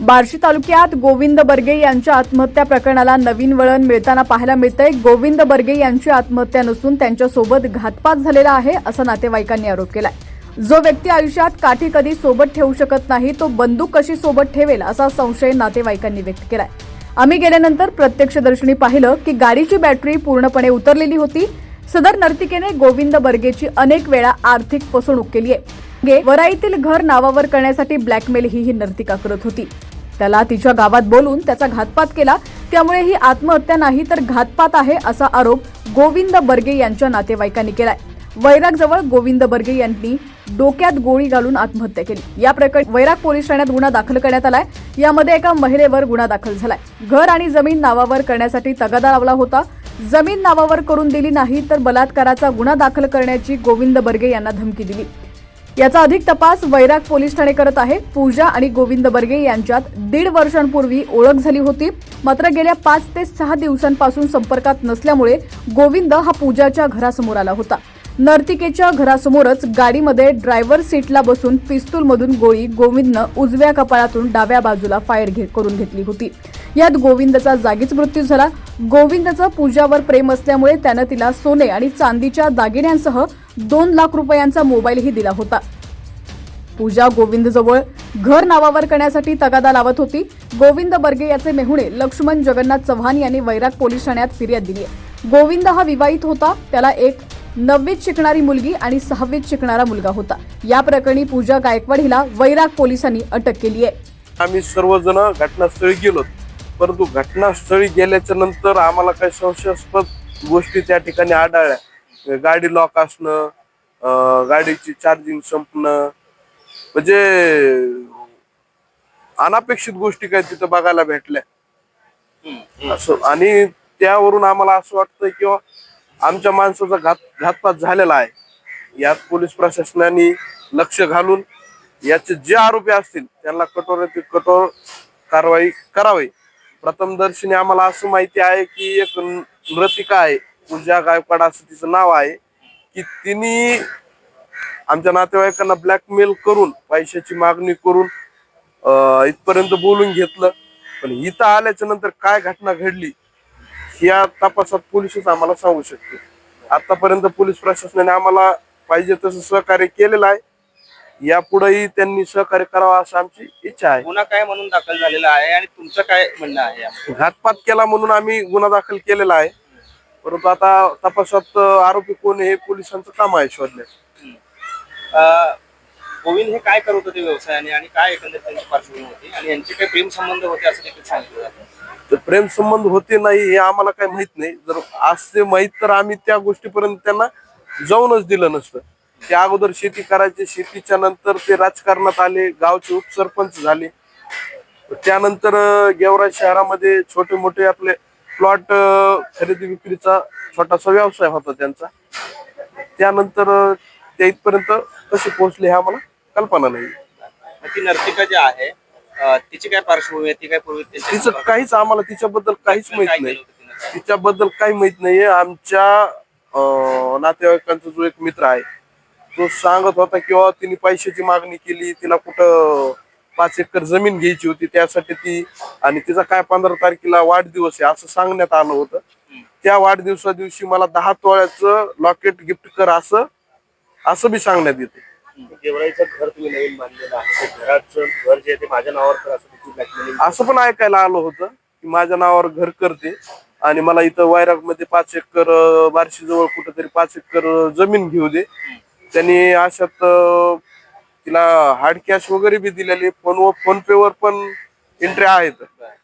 बार्शी तालुक्यात गोविंद बर्गे यांच्या आत्महत्या प्रकरणाला नवीन वळण मिळताना पाहायला मिळतंय. गोविंद बर्गे यांची आत्महत्या नसून त्यांच्यासोबत घातपात झालेला आहे असा नातेवाईकांनी आरोप केलाय. जो व्यक्ती आयुष्यात काठी कधी सोबत ठेवू शकत नाही तो बंदूक कशी सोबत ठेवेल असा संशय नातेवाईकांनी व्यक्त केलाय. आम्ही गेल्यानंतर प्रत्यक्षदर्शनी पाहिलं की गाडीची बॅटरी पूर्णपणे उतरलेली होती. सदर नर्तिकेने गोविंद बर्गेची अनेक वेळा आर्थिक फसवणूक केली आहे. गे वराईतील घर नावावर करण्यासाठी ब्लॅकमेल ही ही नर्तिका करत होती. त्याला तिच्या गावात बोलून त्याचा घातपात केला. त्यामुळे ही आत्महत्या नाही तर घातपात आहे असा आरोप गोविंद बर्गे यांच्या नातेवाईकांनी केलाय. वैरागजवळ गोविंद बर्गे यांनी डोक्यात गोळी घालून आत्महत्या केली. या प्रकरणी वैराग पोलीस ठाण्यात गुन्हा दाखल करण्यात आलाय. यामध्ये एका महिलेवर गुन्हा दाखल झालाय. घर आणि जमीन नावावर करण्यासाठी तगादा लावला होता. जमीन नावावर करून दिली नाही तर बलात्काराचा गुन्हा दाखल करण्याची गोविंद बर्गे यांना धमकी दिली. याचा अधिक तपास वैराग पोलीस ठाणे करत आहे. पूजा आणि गोविंद बर्गे यांच्यात दीड वर्षांपूर्वी ओळख झाली होती. मात्र गेल्या पाच ते सहा दिवसांपासून संपर्कात नसल्यामुळे गोविंद हा पूजाच्या घरासमोर आला होता. नर्तिकेच्या घरासमोरच गाडीमध्ये ड्रायव्हर सीटला बसून पिस्तूलमधून गोळी गोविंदनं उजव्या कपाळातून डाव्या बाजूला फायर घे करून घेतली होती. यात गोविंदचा जागीच मृत्यू झाला. गोविंदचं पूजावर प्रेम असल्यामुळे त्यानं तिला सोने आणि चांदीच्या दागिन्यांसह दोन लाख रुपयांचा मोबाईलही दिला होता. पूजा गोविंदजवळ घर नावावर करण्यासाठी तगादा लावत होती. गोविंद बर्गे याचे मेहुणे लक्ष्मण जगन्नाथ चव्हाण यांनी वैराग पोलीस ठाण्यात फिर्याद दिली आहे. गोविंद हा विवाहित होता. त्याला एक नववीत शिकणारी मुलगी आणि सहावीत शिकणारा मुलगा होता. या प्रकरणी पूजा गायकवाड हिला वैराग पोलिसांनी अटक केली आहे. आम्ही सर्वजण घटनास्थळी गेलो. परंतु घटनास्थळी गेल्याच्यानंतर आम्हाला काही संशयास्पद गोष्टी त्या ठिकाणी आढळल्या. गाडी लॉक असणं गाडीची चार्जिंग संपणं. म्हणजे अनापेक्षित गोष्टी काही तिथं बघायला भेटल्या. असं आणि त्यावरून आम्हाला असं वाटतं किंवा आमच्या माणसाचा घात घातपात झालेला आहे. यात पोलीस प्रशासनाने लक्ष घालून याचे जे आरोपी असतील त्यांना कठोरातील कठोर कारवाई करावी. प्रथमदर्शनी आम्हाला असं माहिती आहे की एक नृतिका आहे. पूजा गायकवाड असं तिचं नाव आहे की तिने आमच्या नातेवाईकांना ब्लॅकमेल करून पैशाची मागणी करून इथपर्यंत बोलून घेतलं. पण इथं आल्याच्यानंतर काय घटना घडली या तपासात पोलीसच आम्हाला सांगू शकते आतापर्यंत पोलीस प्रशासनाने आम्हाला पाहिजे तसं सहकार्य केलेलं आहे. यापुढेही त्यांनी सहकार्य करावं असं आमची इच्छा आहे. गुन्हा काय म्हणून दाखल झालेला आहे आणि तुमचं काय म्हणणं आहे? यामध्ये? घातपात केला म्हणून आम्ही गुन्हा दाखल केलेला आहे. परंतु आता तपासात अं, आरोपी कोण आहे हे पोलिसांचं काम आहे शोधण्याचं. अं, गोविंद हे काय करत होते व्यवसायाने आणि काय एकंदरीत त्यांची पार्श्वभूमी होती? आणि यांचे काही प्रेम संबंध होते असं देखील सांगितलं जातं. तर प्रेम संबंध होते नाही हे आम्हाला काही माहीत नाही. जर असते माहीत तर आम्ही त्या गोष्टीपर्यंत त्यांना जाऊनच दिलं नसतं. ते अगोदर शेती करायचे. शेतीच्या नंतर ते राजकारणात आले गावचे उपसरपंच झाले. त्यानंतर अं, गेवराई शहरामध्ये छोटे मोठे आपले प्लॉट खरेदी विक्रीचा छोटासा व्यवसाय होता त्यांचा. त्यानंतर अं, ते इथपर्यंत कसे पोहोचले हे आम्हाला कल्पना नाही. ती नर्तिका जी आहे तिची काय पार्श्वभूमी आहे? ती काय पूर्वी तिचं काहीच आम्हाला तिच्याबद्दल काहीच माहीत नाही? तिच्याबद्दल काही माहीत नाहीये. आमच्या नातेवाईकांचा जो एक मित्र आहे तो सांगत होता किंवा तिने पैशाची मागणी केली तिला कुठं पाच एकर जमीन घ्यायची होती त्यासाठी ती आणि तिचा काय पंधरा तारखेला वाढदिवस आहे असं सांगण्यात आलं होतं. त्या वाढदिवसा दिवशी मला दहा तोळ्याचं लॉकेट गिफ्ट कर असं असं बी सांगण्यात येते. गेवराईचं घर तुम्ही नवीन बांधलेलं आहे ते घराचं घर जे आहे ते माझ्या नावावर कर असं देखील blackmailing असं पण ऐकायला आलं होतं की माझ्या नावावर घर करते आणि मला इथं वैरागमध्ये पाच एकर बारशी जवळ कुठेतरी पाच एकर अं, जमीन घेऊ दे. त्यांनी अशात अं, तिला हार्ड कॅश वगैरे बी दिलेली फोन फोन पे वर पण एंट्री आहेत.